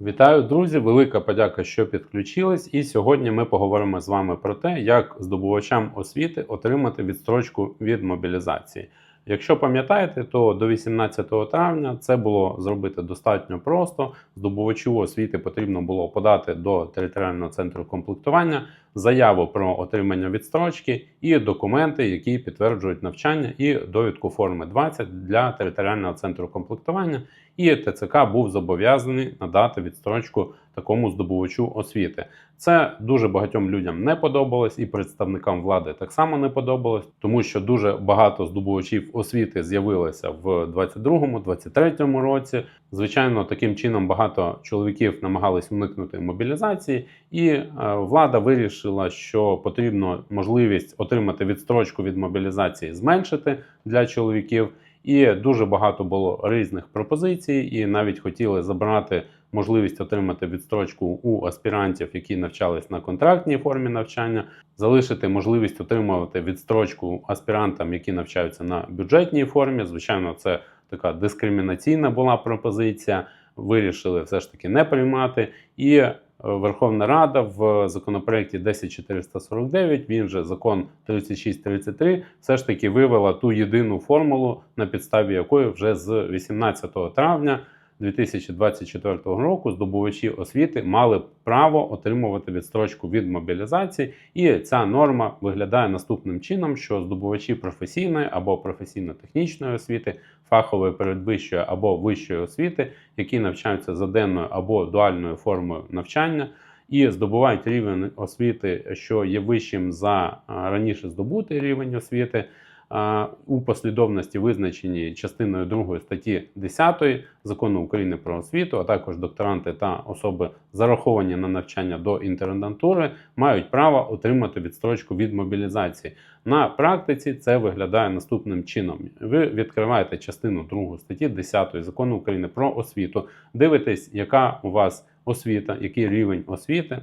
Вітаю, друзі! Велика подяка, що підключились. І сьогодні ми поговоримо з вами про те, як здобувачам освіти отримати відстрочку від мобілізації. Якщо пам'ятаєте, то до 18 травня це було зробити достатньо просто. Здобувачу освіти потрібно було подати до територіального центру комплектування заяву про отримання відстрочки і документи, які підтверджують навчання, і довідку форми 20 для територіального центру комплектування. І ТЦК був зобов'язаний надати відстрочку такому здобувачу освіти. Це дуже багатьом людям не подобалось, і представникам влади так само не подобалось, тому що дуже багато здобувачів освіти з'явилося в 22-23 році. Звичайно, таким чином багато чоловіків намагались уникнути мобілізації, і е, влада вирішила, що потрібно можливість отримати відстрочку від мобілізації зменшити для чоловіків. І дуже багато було різних пропозицій, і навіть хотіли забрати можливість отримати відстрочку у аспірантів, які навчались на контрактній формі навчання, залишити можливість отримувати відстрочку аспірантам, які навчаються на бюджетній формі. Звичайно, це така дискримінаційна була пропозиція. Вирішили все ж таки не приймати. І е, Верховна Рада в законопроекті 10449, він же закон 3633, все ж таки вивела ту єдину формулу, на підставі якої вже з 18 травня 2024 року здобувачі освіти мали право отримувати відстрочку від мобілізації, і ця норма виглядає наступним чином: що здобувачі професійної або професійно-технічної освіти, фахової передвищої або вищої освіти, які навчаються за денною або дуальною формою навчання. І здобувають рівень освіти, що є вищим за раніше здобутий рівень освіти, у послідовності визначені частиною 2 статті 10 закону України про освіту, а також докторанти та особи зараховані на навчання до інтернатури, мають право отримати відстрочку від мобілізації. На практиці це виглядає наступним чином: ви відкриваєте частину 2 статті 10 закону України про освіту, дивитесь, яка у вас освіта, який рівень освіти.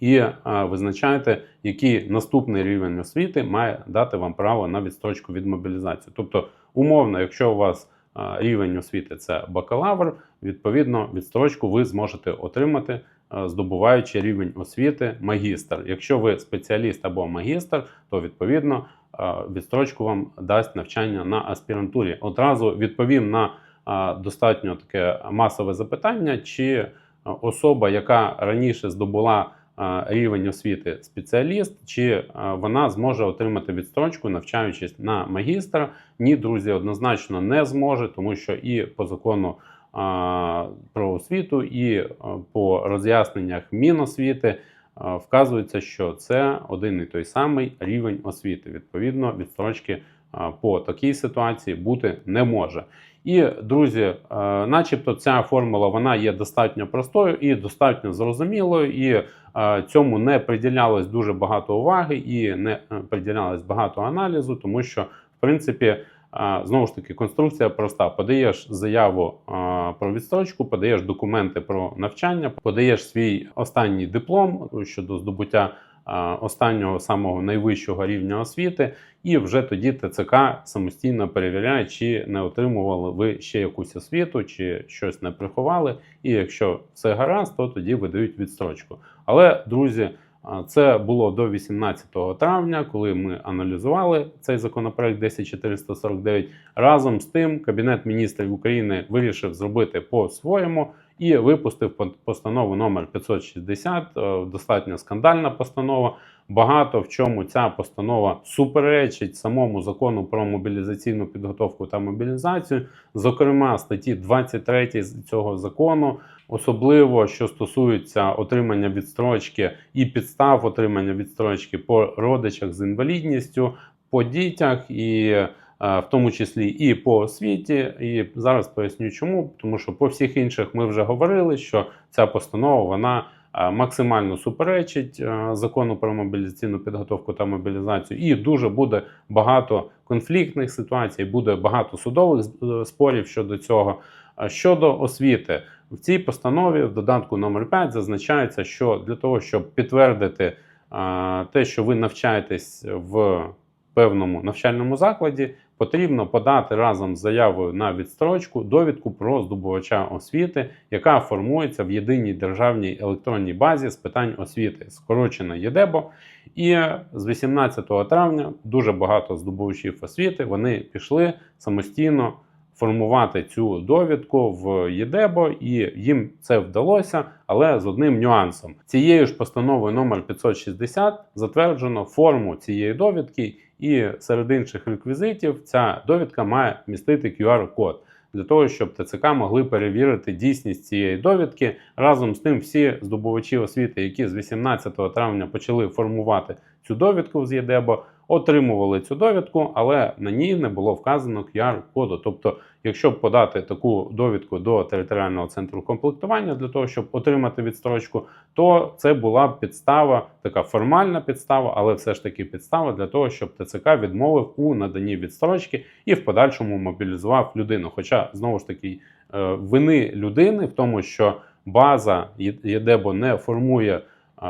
І визначаєте, який наступний рівень освіти має дати вам право на відстрочку від мобілізації. Тобто, умовно, якщо у вас рівень освіти це бакалавр, відповідно відстрочку ви зможете отримати, здобуваючи рівень освіти магістр. Якщо ви спеціаліст або магістр, то відповідно відстрочку вам дасть навчання на аспірантурі. Одразу відповім на достатньо таке масове запитання, чи особа, яка раніше здобула рівень освіти спеціаліст, чи вона зможе отримати відстрочку, навчаючись на магістра. Ні, друзі, однозначно не зможе, тому що і по закону про освіту, і по роз'ясненнях Міносвіти вказується, що це один і той самий рівень освіти. Відповідно, відстрочки по такій ситуації бути не може. І друзі, начебто, ця формула вона є достатньо простою і достатньо зрозумілою, і цьому не приділялось дуже багато уваги і не е, приділялось багато аналізу, тому що в принципі. Знову ж таки, конструкція проста: подаєш заяву про відстрочку, подаєш документи про навчання, подаєш свій останній диплом щодо здобуття останнього самого найвищого рівня освіти, і вже тоді ТЦК самостійно перевіряє, чи не отримували ви ще якусь освіту, чи щось не приховали. І якщо все гаразд, то тоді видають відстрочку. Але друзі. Це було до 18 травня, коли ми аналізували цей законопроект 10449. Разом з тим, Кабінет міністрів України вирішив зробити по-своєму і випустив постанову номер 560. Е, достатньо скандальна постанова. Багато в чому ця постанова суперечить самому закону про мобілізаційну підготовку та мобілізацію, зокрема статті 23 цього закону, особливо що стосується отримання відстрочки і підстав отримання відстрочки по родичах з інвалідністю, по дітях і. Е, в тому числі і по освіті, і зараз поясню, чому тому, що по всіх інших ми вже говорили, що ця постанова вона максимально суперечить е, закону про мобілізаційну підготовку та мобілізацію, і дуже буде багато конфліктних ситуацій, буде багато судових е, спорів щодо цього. Щодо освіти, в цій постанові в додатку номер 5 зазначається, що для того, щоб підтвердити те, що ви навчаєтесь в певному навчальному закладі, потрібно подати разом з заявою на відстрочку довідку про здобувача освіти, яка формується в єдиній державній електронній базі з питань освіти, скорочена ЄДЕБО. І з 18 травня дуже багато здобувачів освіти вони пішли самостійно формувати цю довідку в ЄДЕБО, і їм це вдалося, але з одним нюансом. Цією ж постановою номер 560 затверджено форму цієї довідки, і серед інших реквізитів ця довідка має містити QR-код. Для того щоб ТЦК могли перевірити дійсність цієї довідки разом з тим, всі здобувачі освіти, які з 18 травня почали формувати цю довідку з ЄДЕБО, отримували цю довідку, але на ній не було вказано QR-коду. Тобто, якщо подати таку довідку до територіального центру комплектування для того, щоб отримати відстрочку, то це була підстава, така формальна підстава, але все ж таки підстава для того, щоб ТЦК відмовив у наданні відстрочки і в подальшому мобілізував людину. Хоча знову ж таки е, вини людини в тому, що база ЄДЕБО не формує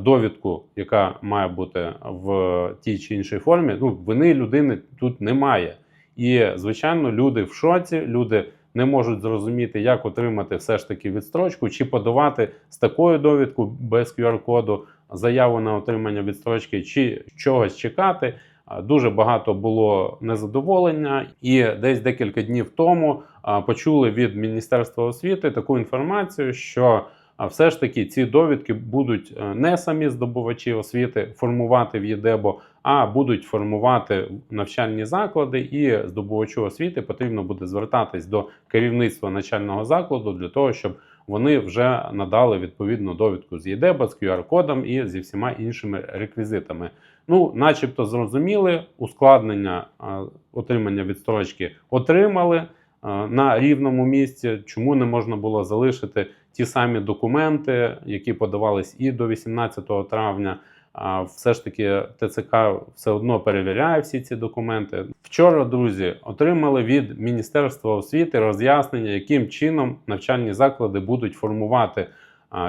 довідку, яка має бути в тій чи іншій формі. Ну, вини людини тут немає. І, звичайно, люди в шоці, люди не можуть зрозуміти, як отримати все ж таки відстрочку, чи подавати з такою довідкою без QR-коду заяву на отримання відстрочки, чи чогось чекати. Дуже багато було незадоволення, і десь декілька днів тому почули від Міністерства освіти таку інформацію, що а все ж таки ці довідки будуть е, не самі здобувачі освіти формувати в ЄДЕБО, а будуть формувати навчальні заклади, і здобувачу освіти потрібно буде звертатись до керівництва навчального закладу для того, щоб вони вже надали відповідну довідку з ЄДЕБО, з QR-кодом і зі всіма іншими реквізитами. Ну, начебто, зрозуміли, ускладнення отримання відстрочки отримали на рівному місці. Чому не можна було залишити ті самі документи, які подавались і до 18 травня? Все ж таки ТЦК все одно перевіряє всі ці документи. Вчора, друзі, отримали від Міністерства освіти роз'яснення, яким чином навчальні заклади будуть формувати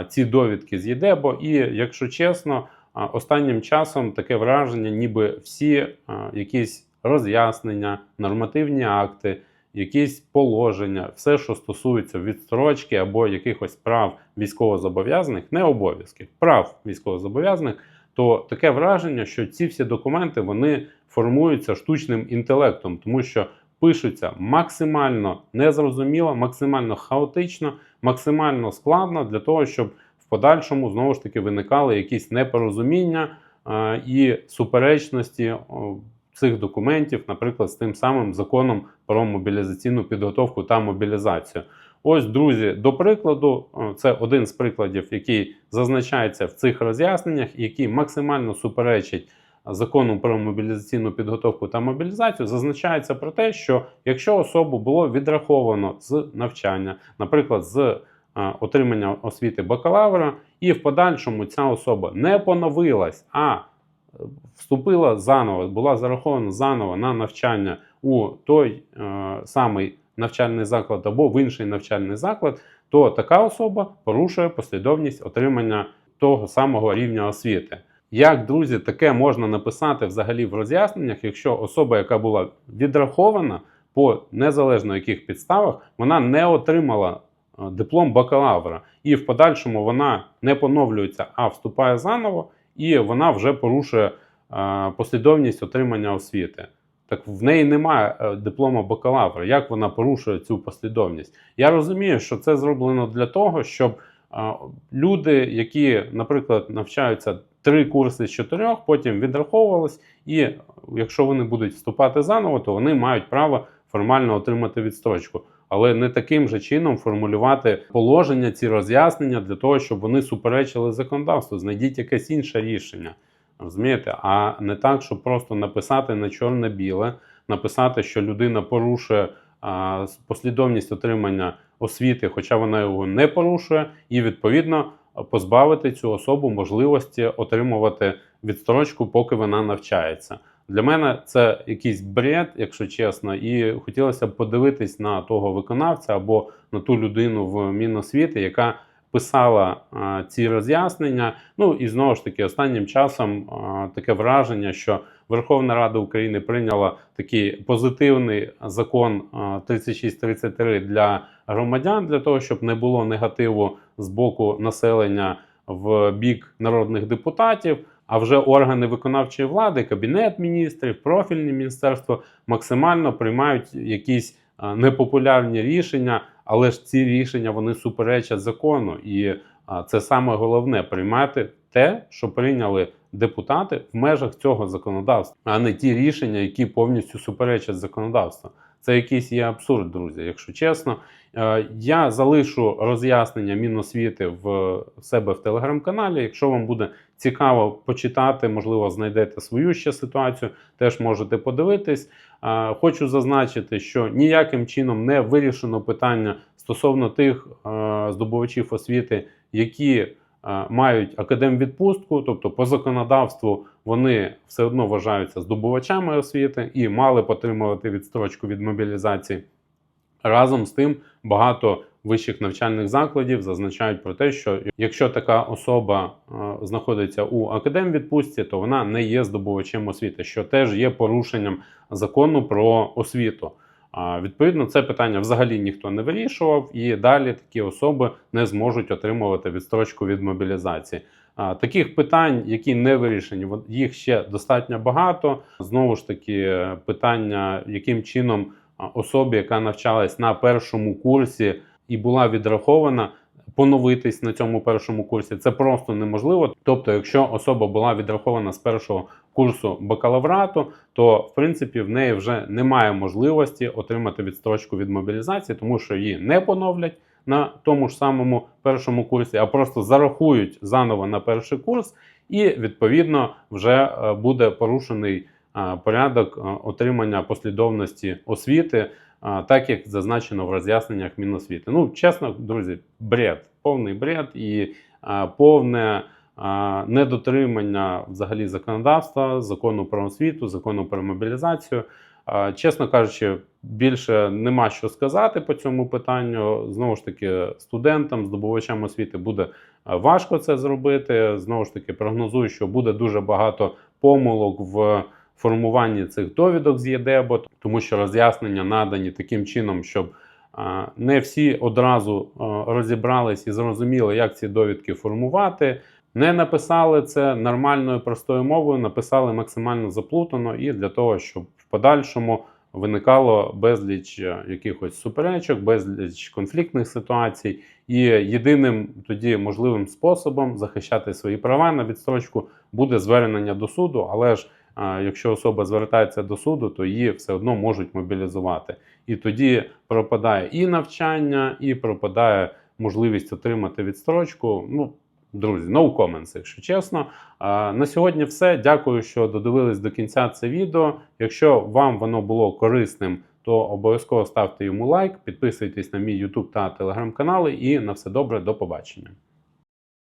ці довідки з ЄДЕБО. І, якщо чесно, останнім часом таке враження, ніби всі якісь роз'яснення, нормативні акти, якісь положення, все, що стосується відстрочки або якихось прав військовозобов'язаних, не обов'язків, прав військовозобов'язаних, то таке враження, що ці всі документи вони формуються штучним інтелектом, тому що пишуться максимально незрозуміло, максимально хаотично, максимально складно для того, щоб в подальшому знову ж таки виникали якісь непорозуміння е, і суперечності о, цих документів, наприклад, з тим самим законом про мобілізаційну підготовку та мобілізацію. Ось, друзі, до прикладу, е, це один з прикладів, який зазначається в цих роз'ясненнях, який максимально суперечить закону про мобілізаційну підготовку та мобілізацію. Зазначається про те, що якщо особу було відраховано з навчання, наприклад, з е, отримання освіти бакалавра, і в подальшому ця особа не поновилась, а вступила заново, була зарахована заново на навчання у той е, самий навчальний заклад або в інший навчальний заклад, то така особа порушує послідовність отримання того самого рівня освіти. Як, друзі, таке можна написати взагалі в роз'ясненнях, якщо особа, яка була відрахована по незалежно яких підставах, вона не отримала е, диплом бакалавра, і в подальшому вона не поновлюється, а вступає заново, і вона вже порушує е, послідовність отримання освіти. Так в неї немає е, диплома бакалавра. Як вона порушує цю послідовність? Я розумію, що це зроблено для того, щоб е, люди, які, наприклад, навчаються три курси з чотирьох, потім відраховувались, і якщо вони будуть вступати заново, то вони мають право формально отримати відстрочку. Але не таким же чином формулювати положення, ці роз'яснення для того, щоб вони суперечили законодавству. Знайдіть якесь інше рішення. Розумієте? А не так, щоб просто написати на чорне-біле, написати, що людина порушує а, послідовність отримання освіти, хоча вона його не порушує, і відповідно позбавити цю особу можливості отримувати відстрочку, поки вона навчається. Для мене це якийсь бред, якщо чесно, і хотілося б подивитись на того виконавця або на ту людину в Міносвіти, яка писала е, ці роз'яснення. Ну і знову ж таки, останнім часом е, таке враження, що Верховна Рада України прийняла такий позитивний закон е, 3633 для громадян, для того, щоб не було негативу з боку населення в бік народних депутатів. А вже органи виконавчої влади, кабінет міністрів, профільні міністерства максимально приймають якісь непопулярні рішення, але ж ці рішення вони суперечать закону, і це саме головне приймати те, що прийняли депутати в межах цього законодавства, а не ті рішення, які повністю суперечать законодавству. Це якийсь є абсурд, друзі, якщо чесно. Е, Я залишу роз'яснення Міносвіти в себе в телеграм-каналі. Якщо вам буде цікаво почитати, можливо, знайдете свою ще ситуацію, теж можете подивитись. Хочу зазначити, що ніяким чином не вирішено питання стосовно тих здобувачів освіти, які мають академвідпустку, тобто по законодавству вони все одно вважаються здобувачами освіти і мали б отримувати відстрочку від мобілізації. Разом з тим, багато вищих навчальних закладів зазначають про те, що якщо така особа е, знаходиться у академвідпустці, то вона не є здобувачем освіти, що теж є порушенням закону про освіту. Відповідно, це питання взагалі ніхто не вирішував, і далі такі особи не зможуть отримувати відстрочку від мобілізації. Таких питань, які не вирішені, їх ще достатньо багато. Знову ж таки, е, питання, яким чином особі, яка навчалась на першому курсі і була відрахована, поновитись на цьому першому курсі, це просто неможливо. Тобто, якщо особа була відрахована з першого курсу бакалаврату, то в принципі в неї вже немає можливості отримати відстрочку від мобілізації, тому що її не поновлять на тому ж самому першому курсі, а просто зарахують заново на перший курс, і відповідно вже е, буде порушений е, порядок е, отримання послідовності освіти, так як зазначено в роз'ясненнях Міносвіти. Ну, чесно, друзі, бред, повний бред і повне недотримання взагалі законодавства, закону про освіту, закону про мобілізацію. Чесно кажучи, більше нема що сказати по цьому питанню. Знову ж таки, студентам, здобувачам освіти буде важко це зробити. Знову ж таки, прогнозую, що буде дуже багато помилок в формуванні цих довідок з ЄДЕБО, тому що роз'яснення надані таким чином, щоб не всі одразу розібрались і зрозуміли, як ці довідки формувати. Не написали це нормальною простою мовою, написали максимально заплутано і для того, щоб в подальшому виникало безліч е, якихось суперечок, безліч конфліктних ситуацій. І єдиним тоді можливим способом захищати свої права на відстрочку буде звернення до суду. Але ж якщо особа звертається до суду, то її все одно можуть мобілізувати. І тоді пропадає і навчання, і пропадає можливість отримати відстрочку. Ну, Друзі, no comments, якщо чесно. На сьогодні все. Дякую, що додивились до кінця це відео. Якщо вам воно було корисним, то обов'язково ставте йому лайк, підписуйтесь на мій YouTube та телеграм канали. І на все добре, до побачення.